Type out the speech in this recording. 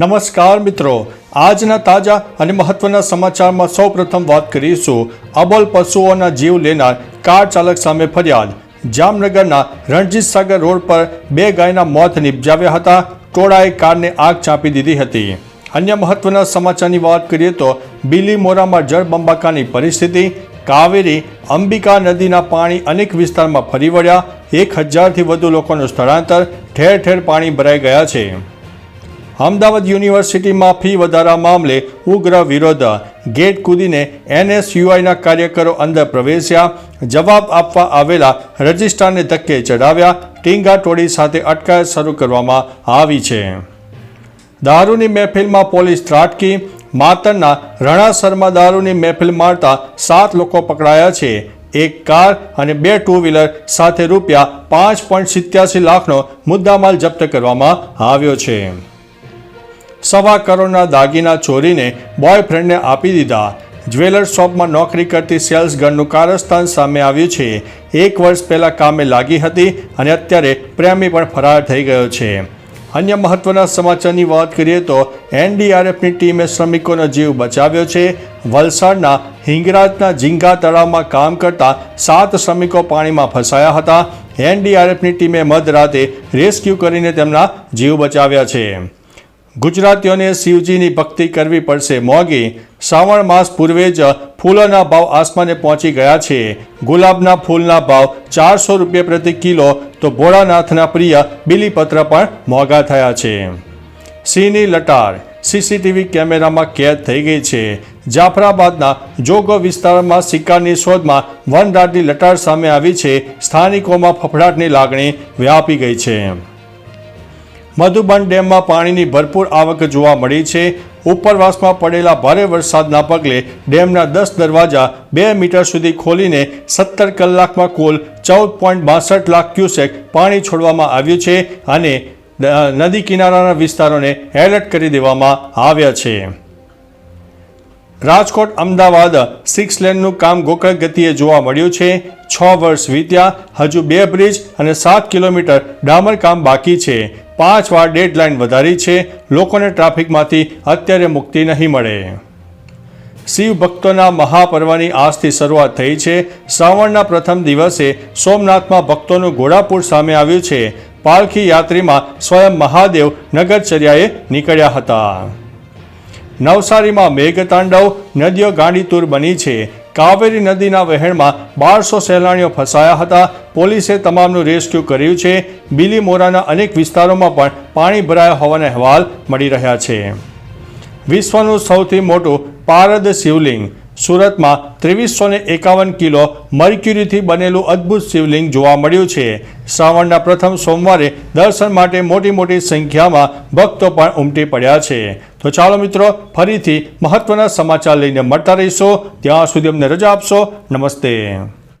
નમસ્કાર મિત્રો. આજના તાજા અને મહત્વના સમાચારમાં સૌપ્રથમ વાત કરીશું. અબોલ પશુઓના જીવ લેનાર કાર ચાલક સામે ફરિયાદ. જામનગરના રણજીત સાગર રોડ પર બે ગાયના મોત નિપજાવ્યા હતા. ટોળાએ કારને આગ ચાંપી દીધી હતી. અન્ય મહત્વના સમાચારની વાત કરીએ તો બિલીમોરામાં જળબંબાકાની પરિસ્થિતિ. કાવેરી, અંબિકા નદીના પાણી અનેક વિસ્તારમાં ફરી વળ્યા. એક હજારથી વધુ લોકોનું સ્થળાંતર. ઠેર ઠેર પાણી ભરાઈ ગયા છે. અમદાવાદ યુનિવર્સિટીમાં ફી વધારા મામલે ઉગ્ર વિરોધ. ગેટ કૂદીને એનએસયુઆઈના કાર્યકરો અંદર પ્રવેશ્યા. જવાબ આપવા આવેલા રજિસ્ટ્રારને ધક્કે ચડાવ્યા ટીંગા ટોળી સાથે અટકાયત શરૂ કરવામાં આવી છે. દારૂની મહેફિલમાં પોલીસ ત્રાટકી. માતરના રણાસરમાં દારૂની મહેફિલ મારતા સાત લોકો પકડાયા છે. એક કાર અને બે ટુ વ્હીલર સાથે રૂપિયા પાંચ પોઈન્ટ સિત્યાસી લાખનો મુદ્દામાલ જપ્ત કરવામાં આવ્યો છે. સવા કરોડના દાગીના ચોરીને બોયફ્રેન્ડને આપી દીધા. જ્વેલર્સ શોપમાં નોકરી કરતી સેલ્સ ગર્લનું કારસ્તાન સામે આવ્યું છે. એક વર્ષ પહેલાં કામે લાગી હતી અને અત્યારે પ્રેમી પણ ફરાર થઈ ગયો છે. અન્ય મહત્વના સમાચારની વાત કરીએ તો એનડીઆરએફની ટીમે શ્રમિકોનો જીવ બચાવ્યો છે. વલસાડના હિંગરાજના ઝીંગા તળાવમાં કામ કરતા સાત શ્રમિકો પાણીમાં ફસાયા હતા. એનડીઆરએફની ટીમે મધરાતે રેસ્ક્યુ કરીને તેમના જીવ બચાવ્યા છે. ગુજરાતીઓને શિવજીની ભક્તિ કરવી પડશે મોંઘી. શ્રાવણ માસ પૂર્વે જ ફૂલોના ભાવ આસમાને પહોંચી ગયા છે. ગુલાબના ફૂલના ભાવ ચારસો રૂપિયા પ્રતિ કિલો તો ભોળાનાથના પ્રિય બિલીપત્ર પણ મોંઘા થયા છે. સિંહની લટાર. સીસીટીવી કેમેરામાં કેદ થઈ ગઈ છે. જાફરાબાદના જોગો વિસ્તારમાં શિકારની શોધમાં વનરાજની લટાર સામે આવી છે. સ્થાનિકોમાં ફફડાટની લાગણી વ્યાપી ગઈ છે. મધુબન ડેમમાં પાણીની ભરપૂર આવક જોવા મળી છે. ઉપરવાસમાં પડેલા ભારે વરસાદના પગલે ડેમના દસ દરવાજા બે મીટર સુધી ખોલીને સત્તર કલાકમાં કુલ ચૌદ પોઈન્ટ બાસઠ લાખ ક્યુસેક પાણી છોડવામાં આવ્યું છે અને નદી કિનારાના વિસ્તારોને એલર્ટ કરી દેવામાં આવ્યા છે. રાજકોટ, અમદાવાદ સિક્સ લેનનું કામ ગોકળ ગતિએ જોવા મળ્યું છે. છ વર્ષ વીત્યા, હજુ બે બ્રિજ અને સાત કિલોમીટર ડામર કામ બાકી છે. પાંચ વાર ડેડલાઇન વધારી છે. લોકોને ટ્રાફિકમાંથી અત્યારે મુક્તિ નહીં મળે. શિવ ભક્તોના મહાપર્વની આજથી શરૂઆત થઈ છે. શ્રાવણના પ્રથમ દિવસે સોમનાથમાં ભક્તોનું ઘોડાપુર સામે આવ્યું છે. પાલખી યાત્રીમાં સ્વયં મહાદેવ નગરચર્યાએ નીકળ્યા હતા. નવસારીમાં મેઘતાંડવ, નદીઓ ગાંડીતુર બની છે. કાવેરી નદીના વહેણમાં બારસો સહેલાણીઓ ફસાયા હતા. પોલીસે તમામનું રેસ્ક્યુ કર્યું છે. બિલીમોરાના અનેક વિસ્તારોમાં પણ પાણી ભરાયા હોવાના અહેવાલ મળી રહ્યા છે. વિશ્વનું સૌથી મોટું પારદ શિવલિંગ, સુરતમાં ત્રેવીસો ને એકાવન કિલો મર્ક્યુરીથી બનેલું અદ્ભુત શિવલિંગ જોવા મળ્યું છે. શ્રાવણના પ્રથમ સોમવારે દર્શન માટે મોટી મોટી સંખ્યામાં ભક્તો પણ ઉમટી પડ્યા છે. તો ચાલો મિત્રો, ફરીથી મહત્વના સમાચાર લઈને મળતા રહીશો. ત્યાં સુધી અમને રજા આપશો. નમસ્તે.